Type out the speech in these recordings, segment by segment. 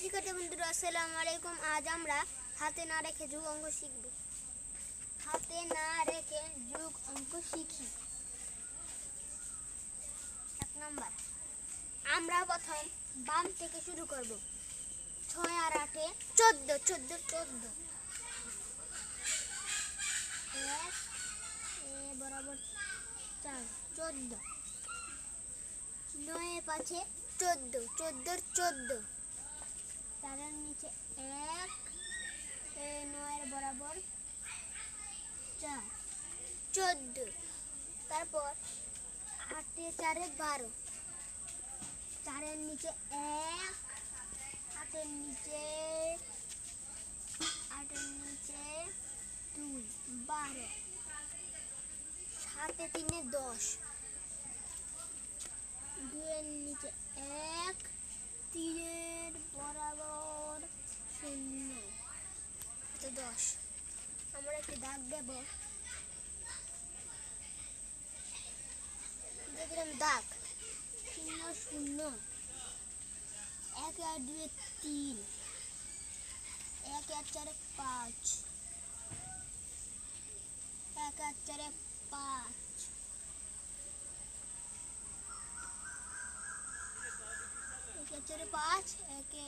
শিক্ষার্থী বন্ধুরা, আসসালামু আলাইকুম। আজ আমরা হাতে না রেখে যুগ অঙ্ক শিখব। হাতে না রেখে যুগ অঙ্ক শিখি। এক নাম্বার। আমরা প্রথম বাম থেকে শুরু করব। ছয় আর আটে চোদ্দ চোদ্দ চোদ্দ। বরাবর চার, চোদ্দ। নয়, পাঁচে চোদ্দ, চোদ্দোর চোদ্দ। চারের নিচে এক নয়ের বরাবর চার চোদ্দ। তারপর আটে চারে বারো। চারের নিচে এক, আটের নিচে আটের নিচে দুই, বারো। সাতে তিনে দশ। দুয়ের নিচে এক দশ আমরা একটি দাগ দেব। দেখলাম দাগ। শূন্য শূন্য। এক আর দুয়ে তিন। এক আর চারে পাঁচ। এক আর চারে পাঁচ। একে পাঁচ। একে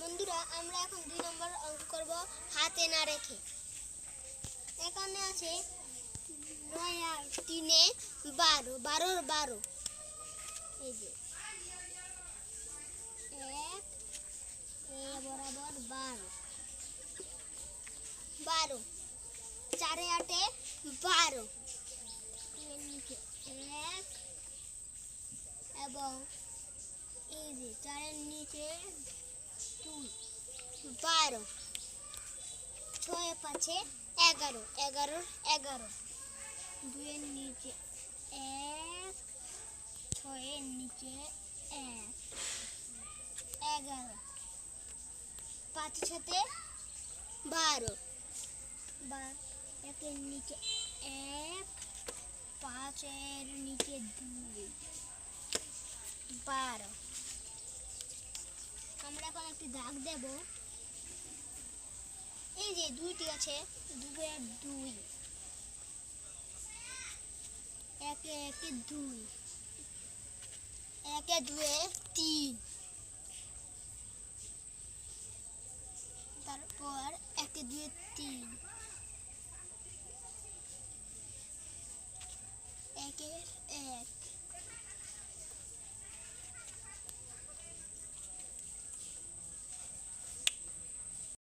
বন্ধুরা আমরা এখন দুই নম্বর অঙ্ক করব হাতে না রেখে। এখানে আছে নয় আর তিনে বারো, বারোর বারো। এই যে। এ বরাবর বারো। বারো। চারে আটে বারো। এক, এবং এই যে চারের নিচে দুই। বারো। ছয় পাঁচে এগারো। এগারো এগারো। দুইয়ের নিচে এক। ছয়ের নিচে এক। এগারো। পাঁচের সাথে বারো। বা একের নিচে এক। পাঁচের নিচে দুই। বারো। আমরা এখন একটি দাগ দেব। দুইটি আছে দুয়ের দুই। একে একে দুই। একে দুয়ে তিন। তারপর একে দুয়ে তিন।